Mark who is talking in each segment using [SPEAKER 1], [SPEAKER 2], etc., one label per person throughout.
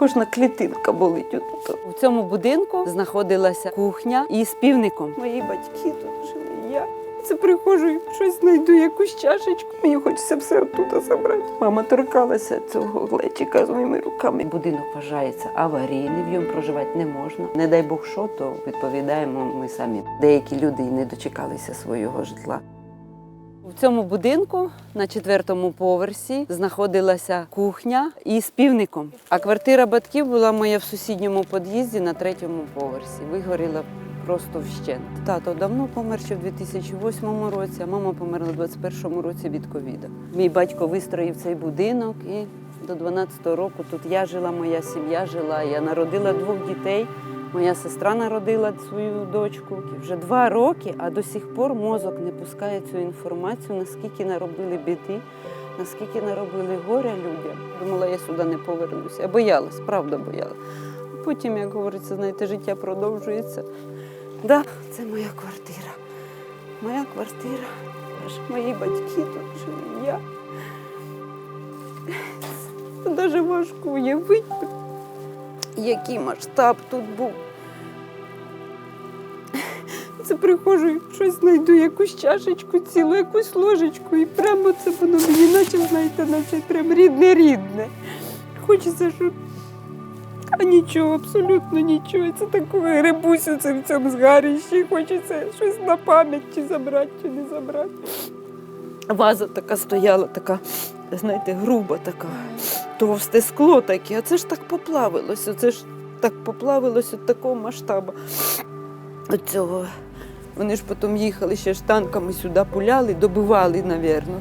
[SPEAKER 1] Кожна клітинка болить. У цьому будинку знаходилася кухня із півником. Мої батьки тут жили. Я це приходжу і щось знайду, якусь чашечку. Мені хочеться все оттуда забрати. Мама торкалася цього глечика своїми руками. Будинок вважається аварійний, в ньому проживати не можна. Не дай Бог що, то відповідаємо ми самі. Деякі люди не дочекалися свого житла. У цьому будинку на четвертому поверсі знаходилася кухня із півником. А квартира батьків була моя в сусідньому під'їзді на третьому поверсі. Вигоріла просто вщент. Тато давно помер ще в 2008 році, а мама померла в 2021 році від ковіда. Мій батько вистроїв цей будинок і до 12-го року тут я жила, моя сім'я жила. Я народила двох дітей. Моя сестра народила свою дочку вже два роки, а до сих пор мозок не пускає цю інформацію, наскільки наробили біди, наскільки наробили горя людям. Думала, я сюди не повернуся. Я боялась, правда боялась. Потім, як говориться, знаєте, життя продовжується. Да, це моя квартира. Моя квартира. Аж мої батьки тут жили. Я. Це навіть важко уявити який масштаб тут був. Це приходжу щось знайду, якусь чашечку, цілу, якусь ложечку, і прямо це воно мені, наче, знаєте, наче прям рідне-рідне. Хочеться, щоб. А нічого, абсолютно нічого. Це такого грибуся це в цьому згарищі. Хочеться щось на пам'ять чи забрати, чи не забрати. Ваза така стояла, така, знаєте, груба така товсте скло таке, а це ж так поплавилося. Це ж так поплавилося от такого масштабу. От цього. Вони ж потім їхали ще ж танками сюди пуляли, добивали, напевно.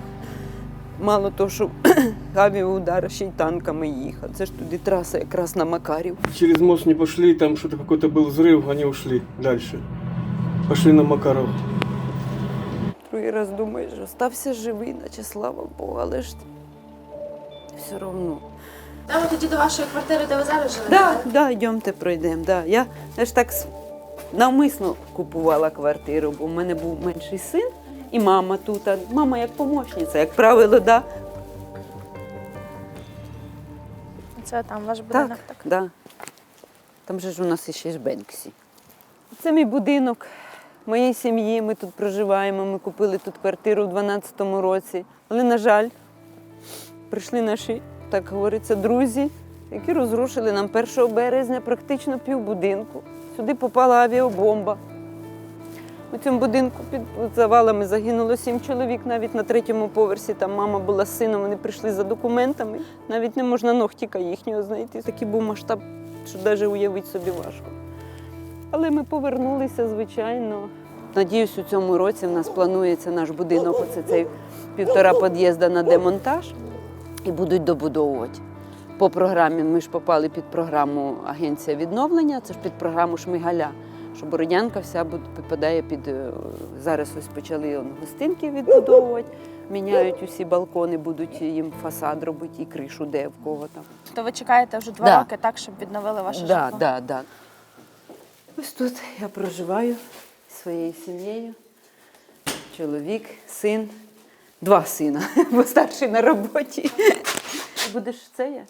[SPEAKER 1] Мало того, що авіаудар, ще й танками їхав. Це ж туди траса якраз на Макарів.
[SPEAKER 2] Через мост не пошли, там что-то какой-то был взрыв, они ушли дальше. Пошли на Макаров.
[SPEAKER 1] Другий раз думаєш, остався живий, наче слава Богу, але ж все одно.
[SPEAKER 3] Йдемо тоді до вашої квартири, де ви зараз живете?
[SPEAKER 1] Да, да, йдемте пройдемо. Да. Я, я ж так навмисно купувала квартиру, бо в мене був менший син і мама тут. А мама як помощниця, як правило, да.
[SPEAKER 3] Це там ваш будинок. Так.
[SPEAKER 1] Да. Там же ж у нас ще ж Бенксі. Це мій будинок моєї сім'ї. Ми тут проживаємо. Ми купили тут квартиру в 12-му році. Але, на жаль, прийшли наші, так говориться, друзі, які розрушили нам 1 березня практично півбудинку. Сюди попала авіабомба. У цьому будинку під завалами загинуло сім чоловік навіть на третьому поверсі. Там мама була з сином, вони прийшли за документами. Навіть не можна ногтіка їхнього знайти. Такий був масштаб, що навіть уявити собі важко. Але ми повернулися, звичайно. Надіюсь, у цьому році в нас планується наш будинок. Оце цей півтора під'їзда на демонтаж і будуть добудовувати. По програмі ми ж попали під програму Агенція відновлення, це ж під програму Шмигаля. Що Бородянка вся підпадає під е, зараз ось почали он, гостинки відбудовувати, міняють усі балкони, будуть їм фасад робити і кришу, де в кого там.
[SPEAKER 3] То ви чекаєте вже два
[SPEAKER 1] Да.
[SPEAKER 3] роки так, щоб відновили ваше
[SPEAKER 1] Да,
[SPEAKER 3] житло?
[SPEAKER 1] да, да. Ось тут я проживаю зі своєю сім'єю. Чоловік, син, два сина, бо старший на роботі. Ти будеш це я?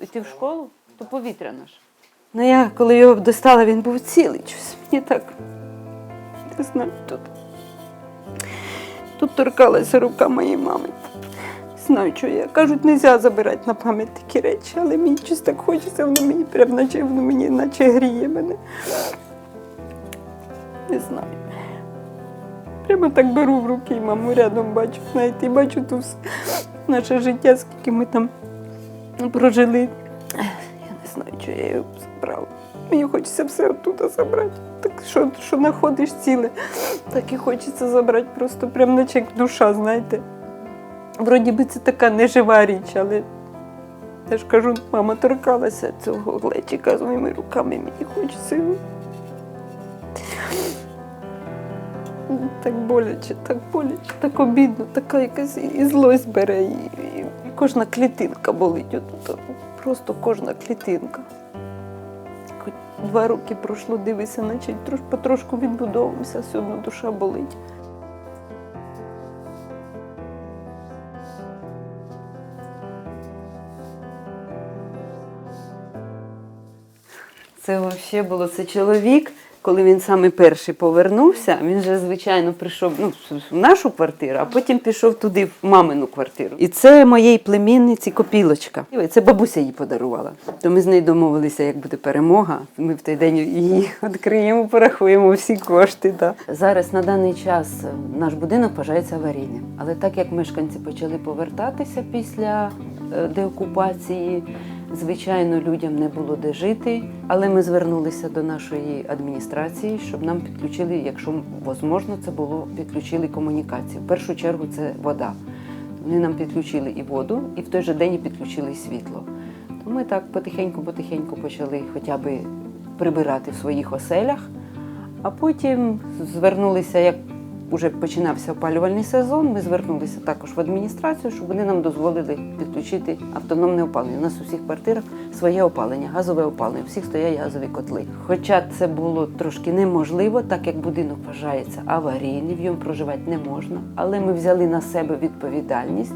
[SPEAKER 1] Йти в школу? То повітря наш. Ну я, коли його достала, він був цілий. Щось мені так. Не знаю, тут. Тут торкалася рука моєї мами. Знаю, що я. Кажуть, не можна забирати на пам'ять такі речі, але мені щось так хочеться, воно мені прям наче воно мені наче гріє мене. Не знаю. Прямо так беру в руки і маму рядом бачу, знаєте, і бачу тут наше життя, скільки ми там прожили. Я не знаю, що я його забрала. Мені хочеться все оттуда забрати. Так що, що знаходиш ціле, так і хочеться забрати просто прям наче як душа, знаєте. Вроді би це така нежива річ, але я ж кажу, мама торкалася цього глечика своїми руками, мені хочеться його. Так боляче, так боляче, так обідно, така якась і- злость бере, і кожна клітинка болить. Просто кожна клітинка. Два роки пройшло, дивися, наче трош, потрошку відбудовуємося, все одно душа болить. Це взагалі було це чоловік. Коли він саме перший повернувся, він же, звичайно, прийшов ну, в нашу квартиру, а потім пішов туди, в мамину квартиру. І це моєї племінниці копілочка. І Це бабуся їй подарувала. То ми з нею домовилися, як буде перемога. Ми в той день її відкриємо, порахуємо всі кошти. Да. Зараз на даний час е, наш будинок вважається аварійним. Але так як мешканці почали повертатися після е, деокупації, Звичайно, людям не було де жити, але ми звернулися до нашої адміністрації, щоб нам підключили, якщо можливо, це було підключили комунікацію. В першу чергу це вода. Вони нам підключили і воду, і в той же день підключили і світло. То ми так потихеньку-потихеньку почали хоча б прибирати в своїх оселях, а потім звернулися, як вже починався опалювальний сезон, ми звернулися також в адміністрацію, щоб вони нам дозволили підключити автономне опалення. У нас у всіх квартирах своє опалення, газове опалення, у всіх стоять газові котли. Хоча це було трошки неможливо, так як будинок вважається аварійний, в ньому проживати не можна. Але ми взяли на себе відповідальність,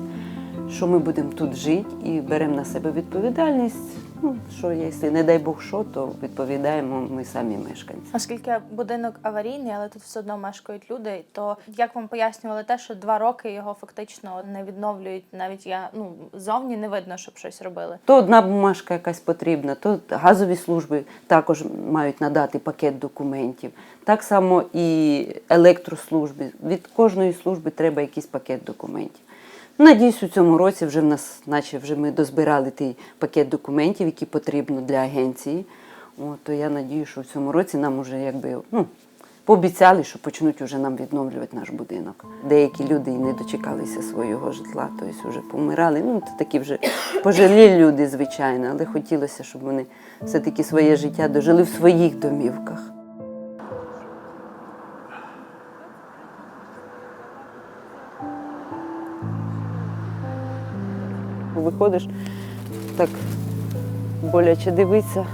[SPEAKER 1] що ми будемо тут жити і беремо на себе відповідальність. Ну, що якщо не дай Бог що, то відповідаємо ми самі мешканці.
[SPEAKER 3] Оскільки будинок аварійний, але тут все одно мешкають люди, то як вам пояснювали те, що два роки його фактично не відновлюють, навіть я ну зовні не видно, щоб щось робили.
[SPEAKER 1] То одна бумажка якась потрібна, то газові служби також мають надати пакет документів. Так само і електрослужби. Від кожної служби треба якийсь пакет документів. Надіюсь, у цьому році вже в нас, наче вже ми дозбирали той пакет документів, які потрібно для агенції. От, то я надію, що в цьому році нам вже якби ну, пообіцяли, що почнуть вже нам відновлювати наш будинок. Деякі люди і не дочекалися свого житла, тобто вже помирали. Ну, це такі вже пожилі люди, звичайно, але хотілося, щоб вони все-таки своє життя дожили в своїх домівках. Виходиш, так боляче дивитися,